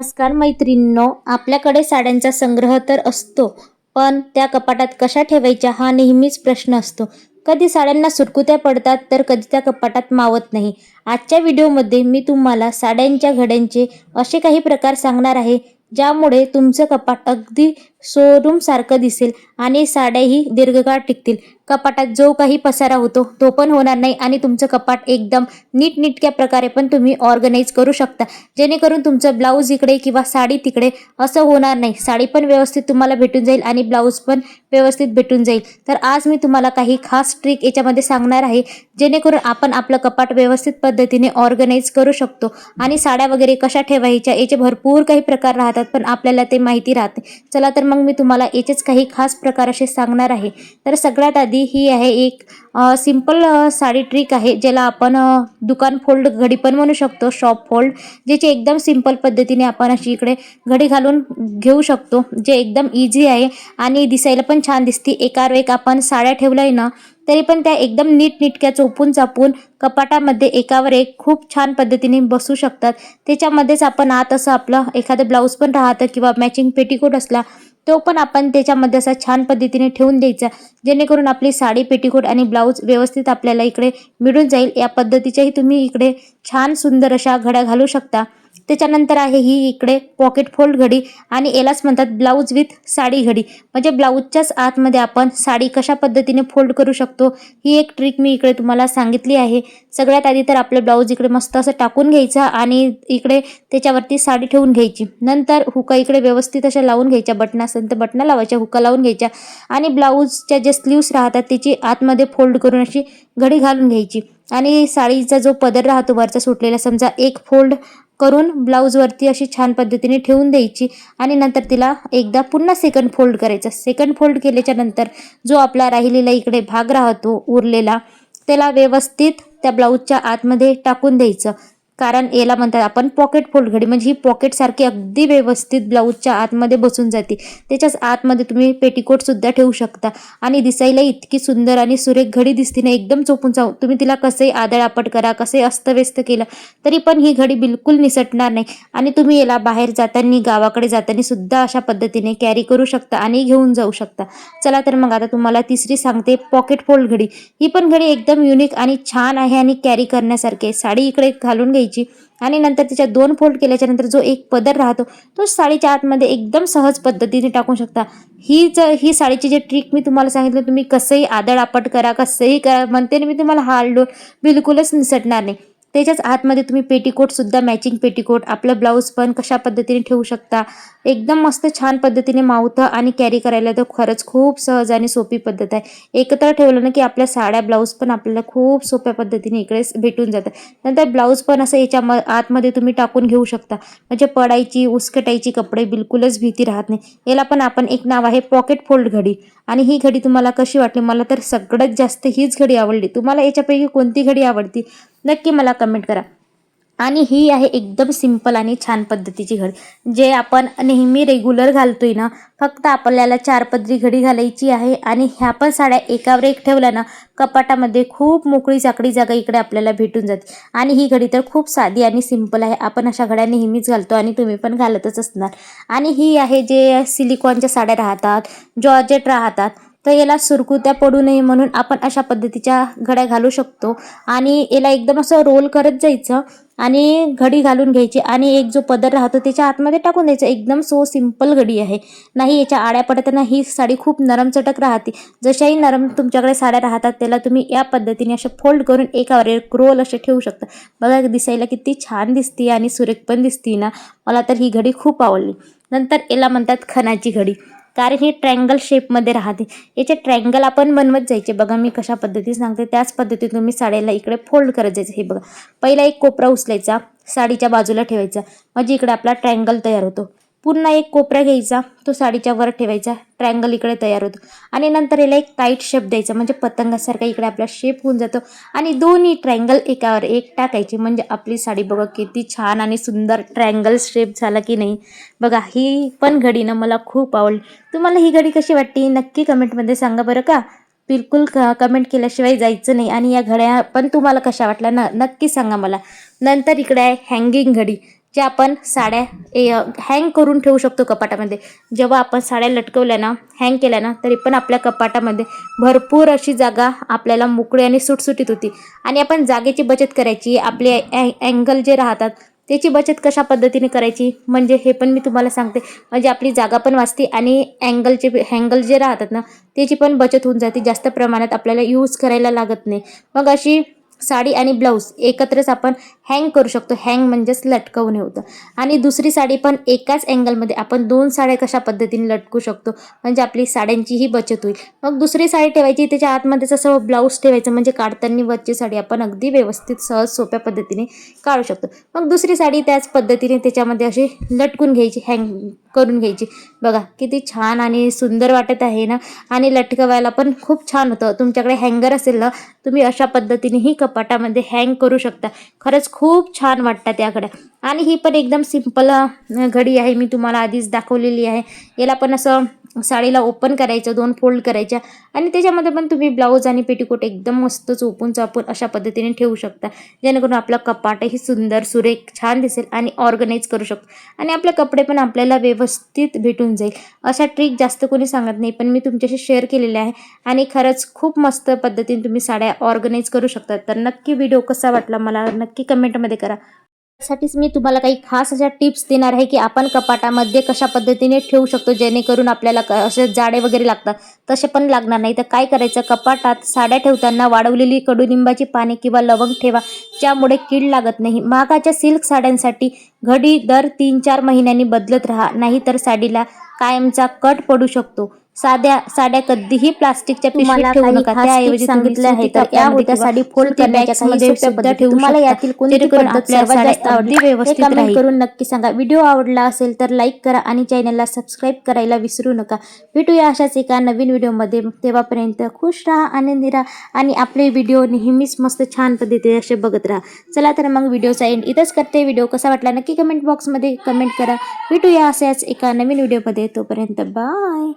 नमस्कार मैत्रिणींनो आपल्याकडे साड्यांचा संग्रह तर असतो पण त्या कपाटात कशा ठेवायच्या हा नेहमीच प्रश्न असतो. कधी साड्यांना सुरकुत्या पडतात तर कधी त्या कपाटात मावत नाही. आजच्या व्हिडिओमध्ये मी तुम्हाला साड्यांच्या घड्यांचे असे काही प्रकार सांगणार आहे ज्यामुळे तुमचं कपाट अगदी शोरूम सारखं दिसेल आणि साड्याही दीर्घकाळ टिकतील. कपाटात जो काही पसारा होतो तो पण होणार नाही आणि तुमचं कपाट एकदम नीटनिटक्या प्रकारे पण तुम्ही ऑर्गनाईज करू शकता. जेणेकरून तुमचं ब्लाऊज इकडे किंवा साडी तिकडे असं होणार नाही. साडी पण व्यवस्थित तुम्हाला भेटून जाईल आणि ब्लाऊज पण व्यवस्थित भेटून जाईल. तर आज मी तुम्हाला काही खास ट्रिक याच्यामध्ये सांगणार आहे जेणेकरून आपण आपलं कपाट व्यवस्थित पद्धतीने ऑर्गनाईज करू शकतो. आणि साड्या वगैरे कशा ठेवायच्या याचे भरपूर काही प्रकार राहतात पण आपल्याला ते माहिती राहते. चला तर मग मी तुम्हाला याचेच काही खास प्रकार असे सांगणार आहे. तर सगळ्यात आधी ही आहे एक सिंपल साडी ट्रिक आहे ज्याला आपण दुकान फोल्ड घडी पण म्हणू शकतो शॉप फोल्ड ज्याची एकदम सिंपल पद्धतीने आपण अशी इकडे घडी घालून घेऊ शकतो जे एकदम इझी आहे आणि दिसायला पण छान दिसते. एकावर एक आपण साड्या ठेवल्याय ना तरी पण त्या एकदम नीटनिटक्या चोपून चापून कपाटामध्ये एकावर एक खूप छान पद्धतीने बसू शकतात. त्याच्यामध्येच आपण आत असं आपलं एखादं ब्लाऊज पण राहतं किंवा मॅचिंग पेटिकोट असला तो पण आपण त्याच्यामध्ये असा छान पद्धतीने ठेवून द्यायचा. जेणेकरून आपली साडी पेटीकोट आणि ब्लाऊज व्यवस्थित आपल्याला इकडे मिळून जाईल. या पद्धतीच्याही तुम्ही इकडे छान सुंदर अशा घड्या घालू शकता. त्याच्यानंतर आहे ही इकडे पॉकेट फोल्ड घडी आणि यालाच म्हणतात ब्लाऊज विथ साडी घडी. म्हणजे ब्लाऊजच्याच आतमध्ये आपण साडी कशा पद्धतीने फोल्ड करू शकतो ही एक ट्रिक मी इकडे तुम्हाला सांगितली आहे. सगळ्यात आधी तर आपलं ब्लाऊज इकडे मस्त असं टाकून घ्यायचं आणि इकडे त्याच्यावरती साडी ठेवून घ्यायची. नंतर हुका इकडे व्यवस्थित अशा लावून घ्यायच्या बटना असेल तर बटना लावायच्या हुका लावून घ्यायच्या आणि ब्लाऊजच्या जे स्लीव्स राहतात त्याची आतमध्ये फोल्ड करून अशी घडी घालून घ्यायची. आणि साडीचा जो पदर राहतो वरचा सुटलेला समजा एक फोल्ड करून ब्लाऊजवरती अशी छान पद्धतीने ठेवून द्यायची आणि नंतर तिला एकदा पुन्हा सेकंड फोल्ड करायचा. सेकंड फोल्ड केल्याच्यानंतर जो आपला राहिलेला इकडे भाग राहतो उरलेला त्याला व्यवस्थित त्या ब्लाऊजच्या आतमध्ये टाकून द्यायचं. कारण याला म्हणतात आपण पॉकेट फोल्ड घडी म्हणजे ही पॉकेटसारखी अगदी व्यवस्थित ब्लाऊजच्या आतमध्ये बसून जाते. त्याच्याच आतमध्ये तुम्ही पेटीकोटसुद्धा ठेवू शकता. आणि दिसायला इतकी सुंदर आणि सुरेख घडी दिसते ना एकदम चोपून जाऊ. तुम्ही तिला कसे आदळापट करा कसे अस्तव्यस्त केलं तरी पण ही घडी बिलकुल निसटणार नाही. आणि तुम्ही याला बाहेर जाताना गावाकडे जाताना सुद्धा अशा पद्धतीने कॅरी करू शकता आणि घेऊन जाऊ शकता. चला तर मग आता तुम्हाला तिसरी सांगते पॉकेट फोल्ड घडी ही पण घडी एकदम युनिक आणि छान आहे आणि कॅरी करण्यासारखी आहे. साडी इकडे घालून घ्यायची. आणि नंतर तिच्या दोन फोल्ड केल्याच्यानंतर जो एक पदर राहतो तो साडीच्या आतमध्ये एकदम सहज पद्धतीने टाकू शकता. ही जर ही साडीची जे ट्रिक मी तुम्हाला सांगितलं तुम्ही कसंही आदळ आपट करा कसंही करा म्हणते मी तुम्हाला हालडो बिलकुलच निसटणार नाही. त्याच्याच आतमध्ये तुम्ही पेटीकोटसुद्धा मॅचिंग पेटीकोट आपलं ब्लाऊज पण कशा पद्धतीने ठेवू शकता. एकदम मस्त छान पद्धतीने मावतं आणि कॅरी करायला तर खरंच खूप सहज आणि सोपी पद्धत आहे. एकत्र ठेवलं ना की आपल्या साड्या ब्लाऊज पण आपल्याला खूप सोप्या पद्धतीने इकडे भेटून जातं. नंतर ब्लाऊज पण असं याच्या म आतमध्ये तुम्ही टाकून घेऊ शकता. म्हणजे पडायची उसकटायची कपडे बिलकुलच भीती राहत नाही. याला पण आपण एक नाव आहे पॉकेट फोल्ड घडी. आणि ही घडी तुम्हाला कशी वाटली? मला तर सगळ्यात जास्त हीच घडी आवडली. तुम्हाला याच्यापैकी कोणती घडी आवडती? नक्की मला कमेंट करा. आणि ही आहे एकदम सिंपल आणि छान पद्धतीची घडी. जे आपण नेहमी रेग्युलर घालतोय ना फक्त आपल्याला चार पदरी घडी घालायची आहे आणि ह्या पण साड्या एकावर एक ठेवल्या ना कपाटामध्ये खूप मोकळी चाकडी जागा इकडे आपल्याला भेटून जाते. आणि ही घडी तर खूप साधी आणि सिंपल आहे. आपण अशा घड्या नेहमीच घालतो आणि तुम्ही पण घालतच असणार. आणि ही आहे जे सिलिकॉनच्या साड्या राहतात जॉर्जेट राहतात तर याला सुरकुत्या पडू नये म्हणून आपण अशा पद्धतीच्या घड्या घालू शकतो. आणि याला एकदम असं रोल करत जायचं आणि घडी घालून घ्यायची आणि एक जो पदर राहतो त्याच्या आतमध्ये टाकून द्यायचा. एकदम सो सिंपल घडी आहे. नाही याच्या आड्या पडताना ही साडी खूप नरम चटक राहते. जशाही नरम तुमच्याकडे साड्या राहतात त्याला तुम्ही या पद्धतीने अशा फोल्ड करून एकावर एक रोल असे ठेवू शकता. बघा दिसायला किती छान दिसते आणि सुरेख पण दिसते ना. मला तर ही घडी खूप आवडली. नंतर याला म्हणतात खणाची घडी. कारण हे ट्रँगल शेपमध्ये राहते. याचे ट्रँगल आपण बनवत जायचे. बघा मी कशा पद्धतीने सांगते. त्याच पद्धतीने तुम्ही साडीला इकडे फोल्ड करत जायचं. हे बघा. पहिला एक कोपरा उचलायचा. साडीच्या बाजूला ठेवायचा. म्हणजे इकडे आपला ट्रँगल तयार होतो. पुन्हा एक कोपरा घ्यायचा तो साडीच्या वर ठेवायचा ट्रँगल इकडे तयार होतो. आणि नंतर याला एक टाईट शेप द्यायचा म्हणजे पतंगासारखा इकडे आपला शेप होऊन जातो. आणि दोन्ही ट्रँगल एकावर एक टाकायचे म्हणजे आपली साडी बघा किती छान आणि सुंदर ट्रँगल शेप झाला की नाही. बघा ही पण घडी ना मला खूप आवडली. तुम्हाला ही घडी कशी वाटते नक्की कमेंटमध्ये सांगा बरं का. बिलकुल क कमेंट केल्याशिवाय जायचं नाही. आणि या घड्या पण तुम्हाला कशा वाटल्या न नक्की सांगा मला. नंतर इकडे आहे हँगिंग घडी. ज्या आपण साड्या हँग करून ठेवू शकतो कपाटामध्ये. जेव्हा आपण साड्या लटकवल्या ना हँग केल्या ना तरी पण आपल्या कपाटामध्ये भरपूर अशी जागा आपल्याला मोकळी आणि सुटसुटीत होती. आणि आपण जागेची बचत करायची आपले अँगल जे राहतात त्याची बचत कशा पद्धतीने करायची? म्हणजे हे पण मी तुम्हाला सांगते. म्हणजे आपली जागा पण वाचते आणि अँगलचे हँगल जे राहतात ना त्याची पण बचत होऊन जाते. जास्त प्रमाणात आपल्याला यूज करायला लागत नाही. मग अशी साडी आणि ब्लाऊज एकत्रच आपण हँग करू शकतो. हँग म्हणजेच लटकवणे होतं. आणि दुसरी साडी पण एकाच अँगलमध्ये आपण दोन साड्या कशा पद्धतीने लटकू शकतो? म्हणजे आपली साड्यांचीही बचत होईल. मग दुसरी साडी ठेवायची त्याच्या आतमध्ये असं ब्लाऊज ठेवायचं म्हणजे काढताना वरची साडी आपण अगदी व्यवस्थित सहज सोप्या पद्धतीने काढू शकतो. मग दुसरी साडी त्याच पद्धतीने त्याच्यामध्ये अशी लटकून घ्यायची हँग करून घ्यायची. बघा किती छान आणि सुंदर वाटत आहे ना? आणि लटकवायला पण खूप छान होतं. तुमच्याकडे हँगर असेल ना तुम्ही अशा पद्धतीनेही कपाटामध्ये हँग करू शकता. खरंच खूप छान वाटतात त्या घड्या आणि ही पण एकदम सिंपल घडी आहे. मी तुम्हाला आधीच दाखवलेली आहे. याला पण असं साडीला ओपन करायचं दोन फोल्ड करायच्या. आणि त्याच्यामध्ये पण तुम्ही ब्लाऊज आणि पेटीकोट एकदम मस्त चोपून चापून अशा पद्धतीने ठेवू शकता. जेणेकरून आपलं कपाटही सुंदर सुरेख छान दिसेल आणि ऑर्गनाईज करू शकतो. आणि आपले कपडे पण आपल्याला व्यवस्थित भेटून जाईल. अशा ट्रिक जास्त कोणी सांगत नाही पण मी तुमच्याशी शेअर केलेल्या आहे. आणि खरंच खूप मस्त पद्धतीने तुम्ही साड्या ऑर्गनाईज करू शकता. तर नक्की व्हिडिओ कसा वाटला मला नक्की कमेंटमध्ये करा. त्यासाठीच मी तुम्हाला काही खास अशा टिप्स देणार आहे की आपण कपाटामध्ये कशा पद्धतीने ठेवू शकतो जेणेकरून आपल्याला क असे जाडे वगैरे लागतात. तसे पण लागणार नाही. तर काय करायचं? कपाटात साड्या ठेवताना वाढवलेली कडुलिंबाची पाने किंवा लवंग ठेवा ज्यामुळे कीड लागत नाही. महागाच्या सिल्क साड्यांसाठी घडी दर तीन चार महिन्यांनी बदलत राहा नाहीतर साडीला कायमचा कट पडू शकतो. साध्या साड्या कधीही प्लास्टिकच्या पिशवीत ठेवू नका. त्याऐवजी सांगितलं आहे तर या साडी फोल्ड करण्याच्या मध्ये सुद्धा ठेवू तुम्हाला. यातील कोणती पद्धत सर्वात जास्त आवडली व्यवस्थित राहील. करून नक्की सांगा. व्हिडिओ आवडला असेल तर लाईक करा आणि चॅनलला सबस्क्राईब करायला विसरू नका. भेटूया अशाच एका नवीन व्हिडिओमध्ये. तेव्हापर्यंत खुश राहा आनंदी राहा आणि आपले व्हिडिओ नेहमीच मस्त छान पद्धतीने असे बघत राहा. चला तर मग व्हिडिओचा एंड इथंच करते. व्हिडिओ कसा वाटला नक्की कमेंट बॉक्समध्ये कमेंट करा. भेटूया अशाच एका नवीन व्हिडिओमध्ये. तोपर्यंत बाय